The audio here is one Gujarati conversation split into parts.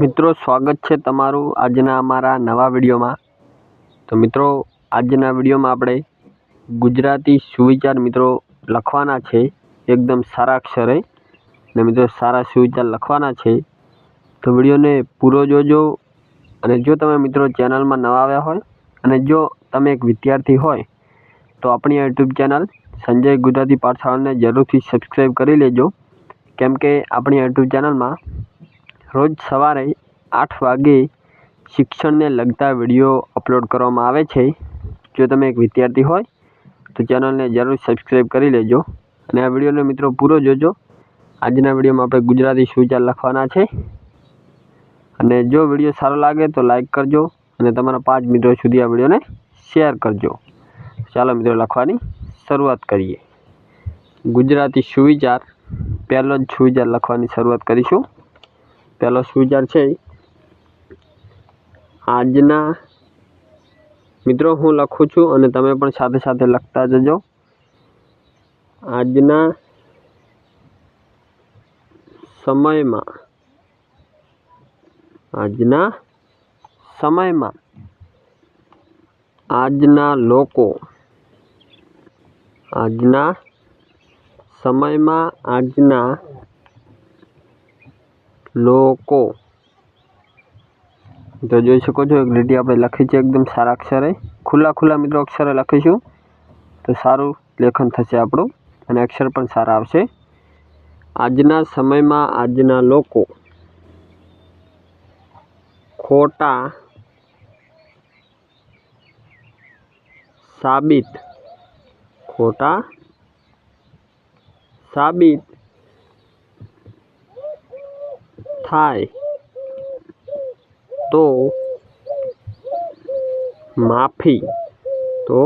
મિત્રો, સ્વાગત છે તમારું આજના અમારા નવા વિડીયોમાં. તો મિત્રો, આજના વિડીયોમાં આપણે ગુજરાતી સુવિચાર મિત્રો લખવાના છે. એકદમ સારા અક્ષરે. ને મિત્રો, સારા સુવિચાર લખવાના છે. તો વિડીયોને પૂરો જોજો. અને જો તમે મિત્રો ચેનલમાં નવા આવ્યા હોય, અને જો તમે એક વિદ્યાર્થી હોય, તો આપણી યુટ્યુબ ચેનલ સંજય ગુજરાતી પાઠશાળાને જરૂરથી સબસ્ક્રાઈબ કરી લેજો. કેમ કે આપણી યુટ્યુબ ચેનલમાં રોજ સવારે આઠ વાગે શિક્ષણને લગતા વીડિયો અપલોડ કરવામાં આવે છે. જો તમે એક વિદ્યાર્થી હોય, તો ચેનલને જરૂર સબસ્ક્રાઈબ કરી લેજો અને આ વિડીયોને મિત્રો પૂરો જોજો. આજના વિડીયોમાં આપણે ગુજરાતી સુવિચાર લખવાના છે. અને જો વીડિયો સારો લાગે તો લાઈક કરજો અને તમારા પાંચ મિત્રો સુધી આ વિડીયોને શેર કરજો. ચાલો મિત્રો, લખવાની શરૂઆત કરીએ. ગુજરાતી સુવિચાર, પહેલો જ સુવિચાર લખવાની શરૂઆત કરીશું. પહેલો સુવિચાર છે આજના મિત્રો હું લખું છું અને તમે પણ સાથે સાથે લખતા જજો. આજના સમયમાં આજના સમયમાં આજના લોકો, આજના સમયમાં આજના લોકો. તો જોઈ શકો છો, એક લીટી આપણે લખી છે, એકદમ સારા અક્ષરે. ખુલ્લા ખુલ્લા મિત્રો અક્ષરે લખીશું. તો સારું લેખન થશે આપણું, અને અક્ષર પણ સારા આવશે. આજના સમયમાં આજના લોકો ખોટા સાબિત ખોટા સાબિત થાય તો માફી તો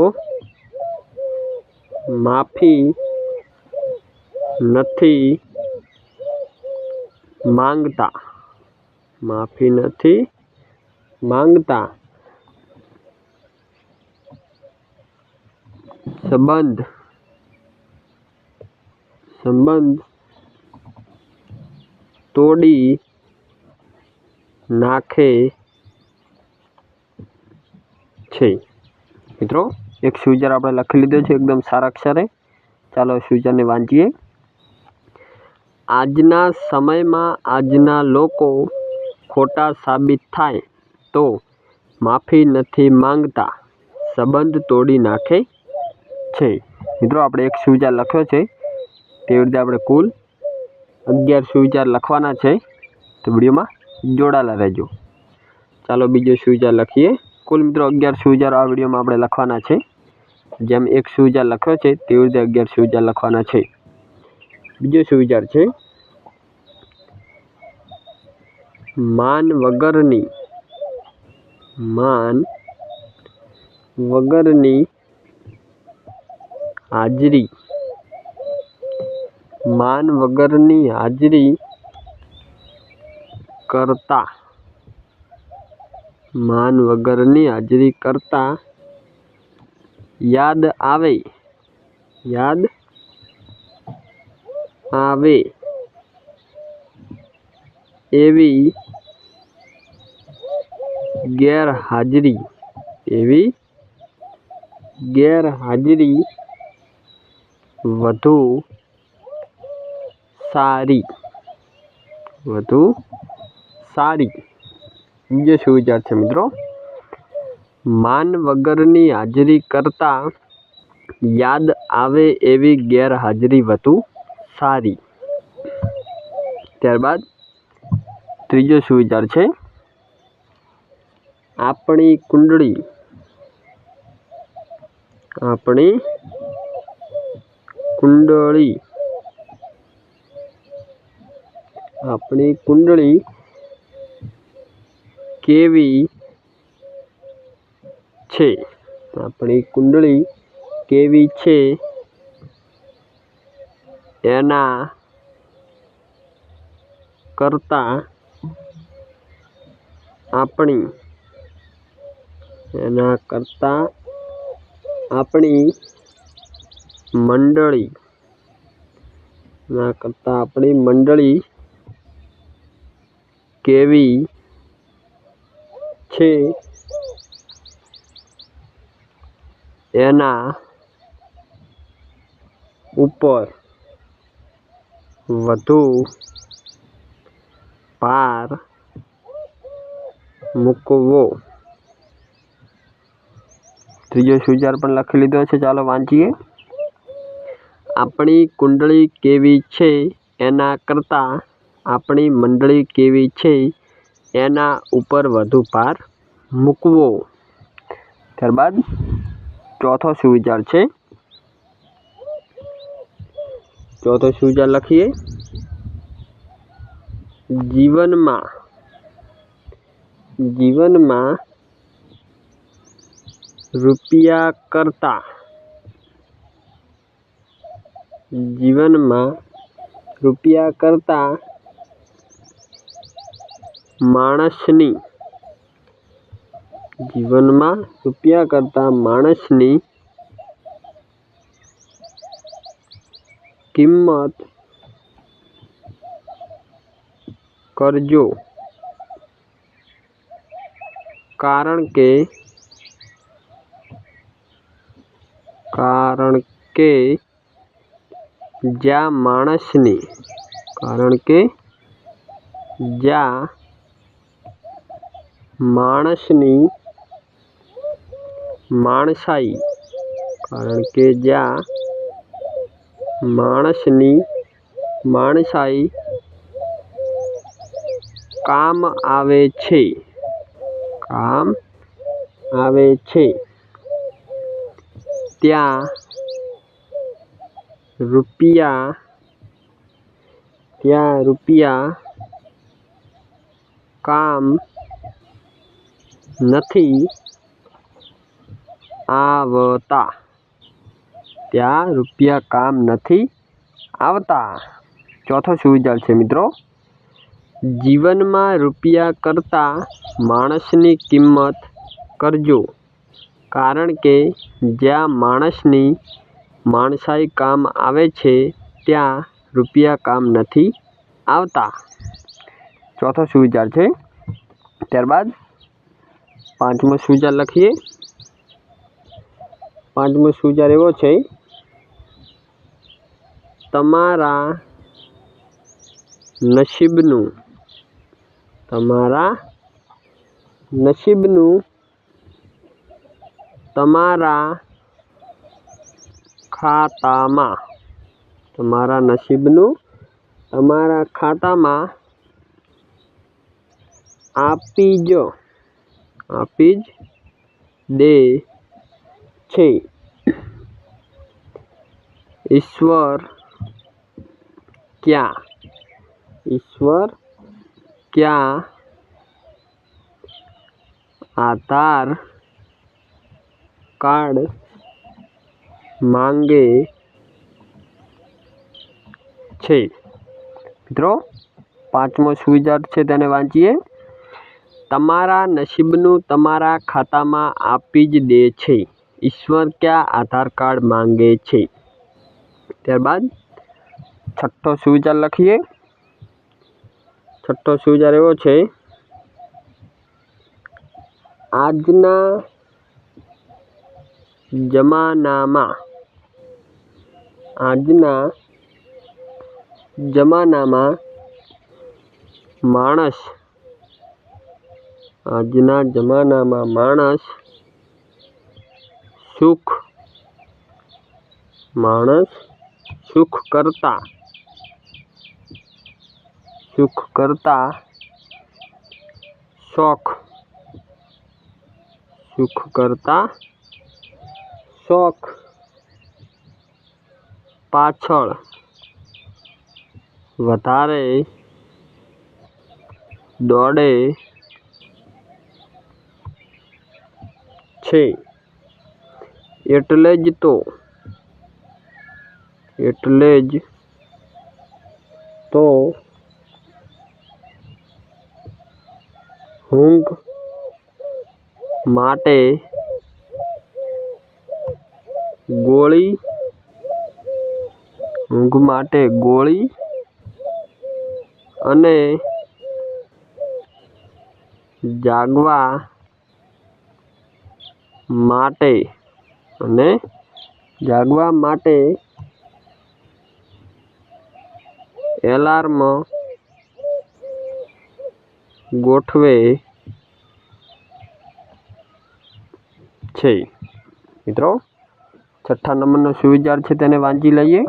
માફી નથી માંગતા. માફી નથી માંગતા. સંબંધ સંબંધ તોડી નાખે છે. મિત્રો, એક સુવિચાર આપણે લખી લીધો છે, એકદમ સારા અક્ષરે. ચાલો સુવિચારને વાંચીએ. આજના સમયમાં આજના લોકો ખોટા સાબિત થાય તો માફી નથી માંગતા, સંબંધ તોડી નાખે છે. મિત્રો, આપણે એક સુવિચાર લખ્યો છે. તેવી રીતે આપણે કુલ અગિયાર સુવિચાર લખવાના છે. તો વિડીયોમાં જોડાયેલા રહેજો. ચાલો બીજો સુવિચાર લખીએ. કુલ મિત્રો અગિયાર સુવિચારો આ વિડીયોમાં આપણે લખવાના છે. જેમ એક સુવિચાર લખ્યો છે, તેવી રીતે અગિયાર સુવિચાર લખવાના છે. બીજો સુવિચાર છે, માન વગરની માન વગરની હાજરી, માન વગરની હાજરી કરતા. માન વગરની હાજરી કરતા. યાદ આવે. યાદ આવે. એવી ગેરહાજરી એવી ગેરહાજરી વધુ સારી, વધુ સારી. બીજો સુવિચાર છે મિત્રો? માન વગરની હાજરી કરતાં યાદ આવે એવી ગેરહાજરી વધુ સારી. ત્યારબાદ ત્રીજો સુવિચાર છે? આપણી કુંડળી. આપણી કુંડળી. આપણી કુંડળી કેવી છે? આપણી કુંડળી કેવી છે? એના કરતાં આપણી એના કરતાં આપણી મંડળી એના કરતાં આપણી મંડળી કેવી છે એના ઉપર વધુ ભાર મૂકવો ત્રીજો સુવિચાર પણ લખી લીધો છે, ચાલો વાંચીએ. આપણી કુંડળી કેવી છે એના કરતાં આપણી મંડળી કેવી છે એના ઉપર વધુ ભાર મૂકવો. ત્યારબાદ ચોથો સુવિચાર છે. ચોથો સુવિચાર લખીએ. જીવનમાં જીવનમાં રૂપિયા કરતાં, જીવનમાં રૂપિયા કરતાં માણસની જીવનમાં રૂપિયા કરતાં માણસની કિંમત કરજો. કારણ કે કારણ કે જ્યાં માણસની, કારણ કે જ્યાં માણસની માણસાઈ. કારણ કે જ્યાં માણસની માણસાઈ કામ આવે છે. કામ આવે છે. ત્યાં રૂપિયા ત્યાં રૂપિયા કામ નથી. આવતા. ત્યાં રૂપિયા કામ નથી આવતા. ચોથો સુવિચાર છે મિત્રો. જીવનમાં રૂપિયા કરતાં માણસની કિંમત કરજો. કારણ કે જ્યાં માણસની માણસાઈ કામ આવે છે, ત્યાં રૂપિયા કામ નથી આવતા. ચોથો સુવિચાર છે. ત્યારબાદ પાંચમો સુવિચાર લખીએ. પાંચમો સુવિચાર એવો છે. તમારા નસીબનું તમારા નસીબનું, તમારા ખાતામાં, તમારા નસીબનું, તમારા ખાતામાં આપી જ આપી જ દે. છે. ઈશ્વર ક્યાં? ઈશ્વર ક્યાં? આધાર કાર્ડ માંગે છે. મિત્રો, પાંચમો સુવિચાર છે તેને વાંચીએ. તમારા નસીબનું તમારા ખાતામાં આપી જ દે છે. ઈશ્વર ક્યાં આધાર કાર્ડ માંગે છે ત્યારબાદ છઠ્ઠો સુવિચાર લખીએ. છઠ્ઠો સુવિચાર એવો છે, આજના જમાનામાં આજના જમાનામાં માણસ, આજના જમાનામાં માણસ સુખ માણસ સુખ કરતા સુખ કરતા શોખ સુખ કરતા શોખ પાછળ વધારે દોડે છે એટલે જ તો. એટલે જ તો ઊંઘ માટે ગોળી ઊંઘ માટે ગોળી અને જાગવા માટે અને જાગવા માટે એલાર્મ ગોઠવે છે. મિત્રો, છઠ્ઠા નંબરનો સુવિચાર છે તેને વાંચી લઈએ.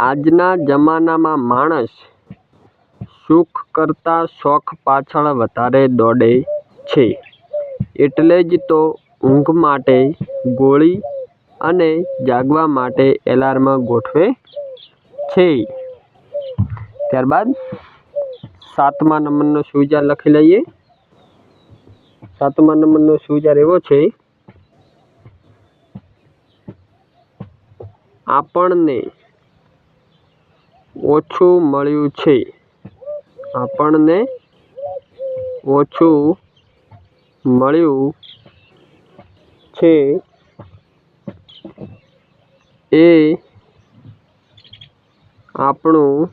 આજના જમાનામાં માણસ સુખ કરતાં શોખ પાછળ વધારે દોડે છે. એટલે જ તો ઊંઘ માટે ગોળી અને જાગવા માટે એલાર્મ ગોઠવે છે. ત્યારબાદ સાતમા નંબરનો સુવિચાર લખી લઈએ. સાતમા નંબરનો સુવિચાર એવો છે. આપણને ઓછું મળ્યું છે. આપણને ઓછું મળ્યું છે. એ આપણું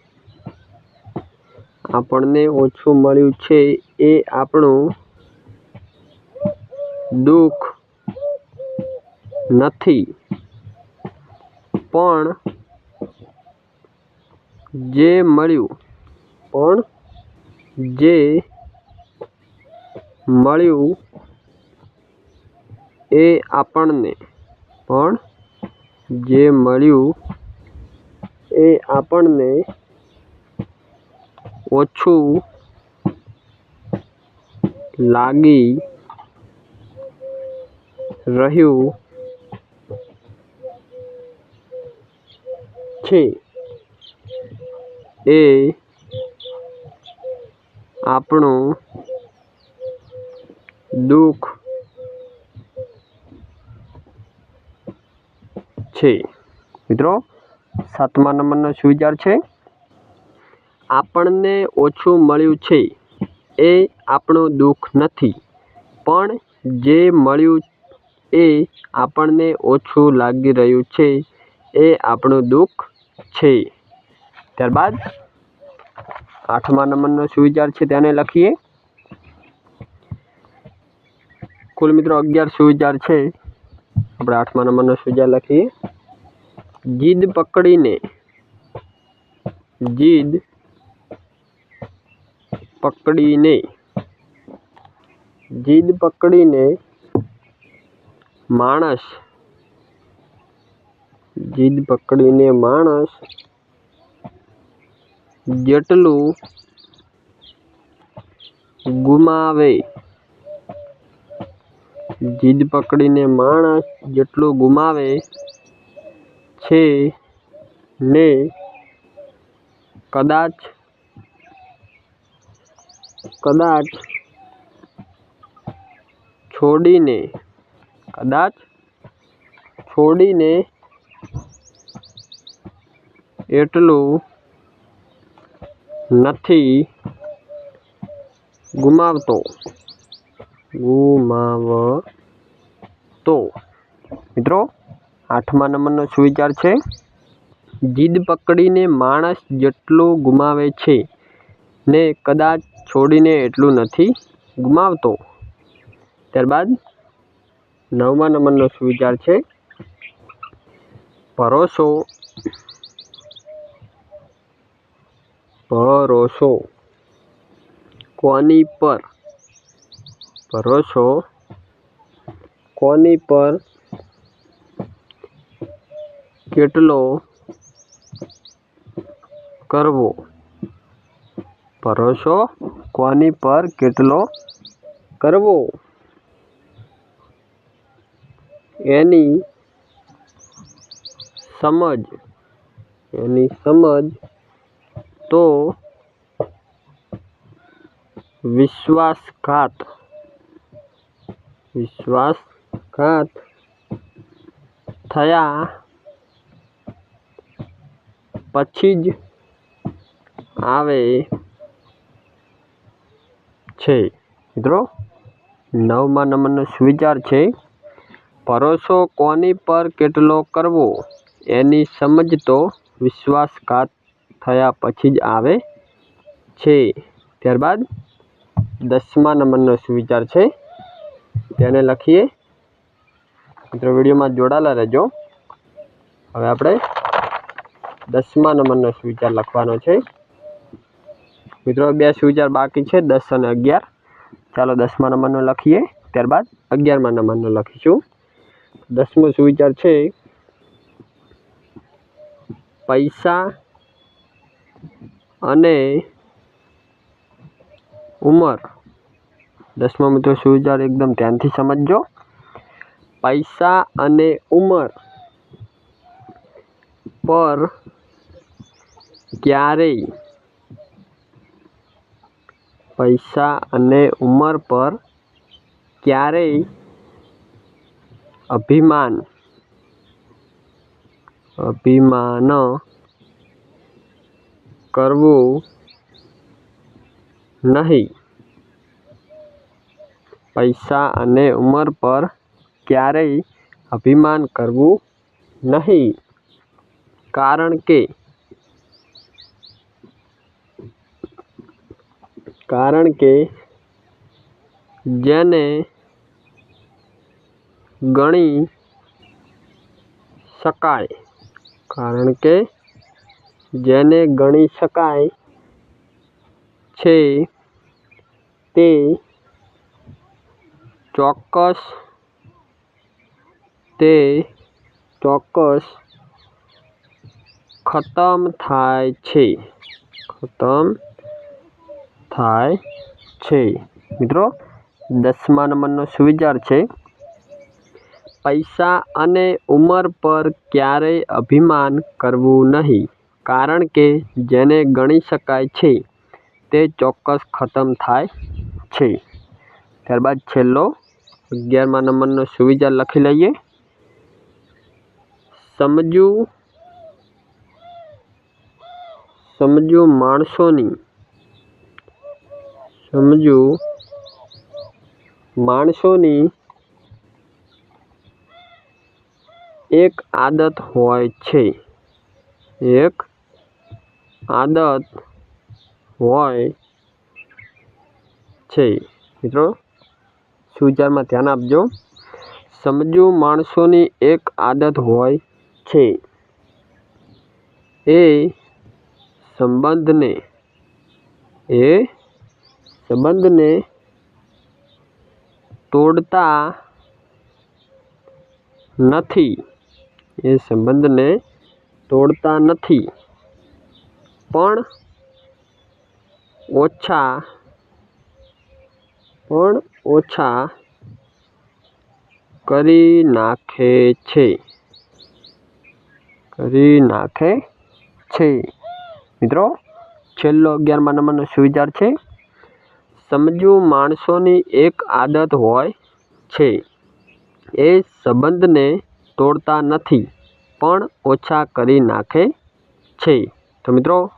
આપણને ઓછું મળ્યું છે. એ આપણું દુઃખ નથી. પણ જે મળ્યું, પણ જે મળ્યું એ આપણને. પણ જે મળ્યું એ આપણને ઓછું લાગી રહ્યું છે. એ આપણું દુઃખ છે. મિત્રો, સાતમા નંબરનો સુવિચાર છે? આપણને ઓછું મળ્યું છે એ આપણું દુઃખ નથી, પણ જે મળ્યું એ આપણને ઓછું લાગી રહ્યું છે એ આપણું દુઃખ છે. ત્યારબાદ આઠમા નંબરનો સુવિચાર છે તેને લખીએ. કુલ મિત્રો, અગિયાર સુવિચાર છે? આપણે આઠમા નંબરનો સુવિચાર લખીએ. જીદ પકડીને જીદ પકડીને જીદ પકડીને માણસ, જીદ પકડીને માણસ જેટલું ગુમાવે જીદ પકડીને માણસ જેટલું ગુમાવે છે ને કદાચ કદાચ છોડીને કદાચ છોડીને એટલું નથી ગુમાવતો. ગુમાવતો. મિત્રો, આઠમા નંબરનો સુવિચાર છે. જીદ પકડીને માણસ જેટલું ગુમાવે છે ને કદાચ છોડીને એટલું નથી ગુમાવતો. ત્યારબાદ નવમા નંબરનો સુવિચાર છે. ભરોસો. ભરોસો. કોની પર? ભરોસો કોની પર કેટલો કરવો? ભરોસો કોની પર કેટલો કરવો? એની સમજ એની સમજ તો વિશ્વાસઘાત વિશ્વાસઘાત થયા પછી જ આવે છે. મિત્રો, નવમા નંબરનો સુવિચાર છે, ભરોસો કોની પર કેટલો કરવો? એની સમજ તો વિશ્વાસઘાત થયા પછી જ આવે છે. ત્યારબાદ દસમા નંબરનો સુવિચાર છે તેને લખીએ. મિત્રો, વિડીયોમાં જોડાયેલા રહેજો. હવે આપણે દસમા નંબરનો સુવિચાર લખવાનો છે. મિત્રો, બે સુવિચાર બાકી છે, દસ અને અગિયાર. ચાલો દસમા નંબરનો લખીએ, ત્યારબાદ અગિયારમા નંબરનો લખીશું. દસમો સુવિચાર છે, પૈસા અને ઉંમર. દસમા મિત્રો, સુવિચાર એકદમ ધ્યાનથી સમજજો. પૈસા અને ઉંમર પર ક્યારેય પૈસા અને ઉંમર પર ક્યારેય અભિમાન અભિમાન કરવું નહીં. પૈસા અને ઉંમર પર ક્યારેય અભિમાન કરવું નહીં. કારણ કે કારણ કે જેને ગણી શકાય, કારણ કે જેને ગણી શકાય છે તે ચોક્કસ તે ચોક્કસ ખતમ થાય છે. ખતમ થાય છે. મિત્રો દસમા નંબરનો સુવિચાર છે. પૈસા અને ઉંમર પર ક્યારેય અભિમાન કરવું નહીં, કારણ કે જેને ગણી શકાય છે, તે ચોક્કસ ખતમ થાય છે. ત્યારબાદ છેલ્લો અગિયારમા નંબરનો સુવિચાર લખી લઈએ. સમજવું સમજવું માણસોની. સમજવું માણસોની એક આદત હોય છે. એક આદત હોય છે. મિત્રો સુવિચારમાં ધ્યાન આપજો. સમજવું માણસોની એક આદત હોય છે. એ સંબંધને એ સંબંધને તોડતા નથી. એ સંબંધને તોડતા નથી. પણ ઓછા, પણ ઓછા કરી નાખે છે. કરી નાખે છે. મિત્રો, છેલ્લો અગિયારમા નંબરનો સુવિચાર છે. સમજવું માણસોની એક આદત હોય છે. એ સંબંધને તોડતા નથી, પણ ઓછા કરી નાખે છે. તો મિત્રો,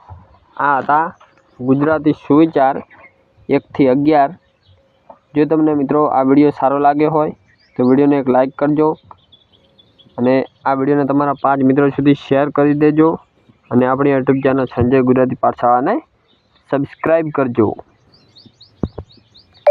આ હતા ગુજરાતી સુવિચાર એકથી અગિયાર જો તમને મિત્રો આ વીડિયો સારો લાગ્યો હોય, તો વિડીયોને એક લાઈક કરજો અને આ વિડીયોને તમારા પાંચ મિત્રો સુધી શેર કરી દેજો અને આપણી યુટ્યુબ ચેનલ સંજય ગુજરાતી પાઠશાળાને સબસ્ક્રાઈબ કરજો.